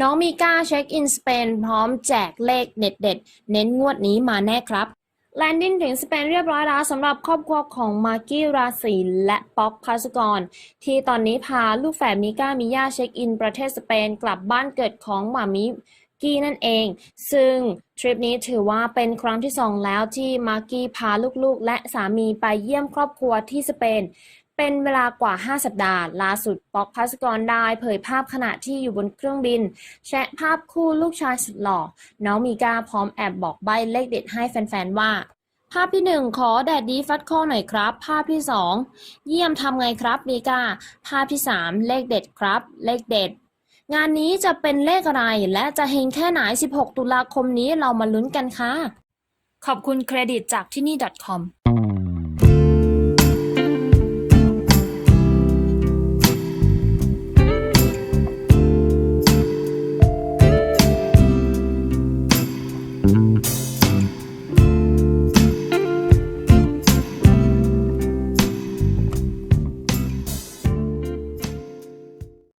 น้องมีก้าเช็คอินสเปนพร้อมแจกเลขเด็ดๆเน้นงวดนี้มาแน่ครับแลนดิ้งถึงสเปนเรียบร้อยแล้วสำหรับครอบครัวของมากกี้ราศีและป๊อกพาสกร ที่ตอนนี้พาลูกแฝดมิก้ามิย่าเช็คอินประเทศสเปนกลับบ้านเกิดของหมามิกี้นั่นเอง ซึ่งทริปนี้ถือว่าเป็นครั้งที่สองแล้วที่มากกี้พาลูกๆ และสามีไปเยี่ยมครอบครัวที่สเปน เป็นเวลากว่า 5 สัปดาห์ ล่าสุดป๊อกพัสกรได้เผยภาพขณะที่อยู่บนเครื่องบิน แชะภาพคู่ลูกชายสุดหล่อ น้องมีกาพร้อมแอบบอกใบเลขเด็ดให้แฟนๆ ว่า ภาพที่หนึ่งขอแดดดีฟัดข้อหน่อยครับ ภาพที่สองเยี่ยมทำไงครับมีกา ภาพที่สามเลขเด็ดครับ เลขเด็ด งานนี้จะเป็นเลขอะไรและจะเฮงแค่ไหน 16 ตุลาคมนี้เรามาลุ้นกันค่ะ ขอบคุณเครดิตจากที่นี่ .com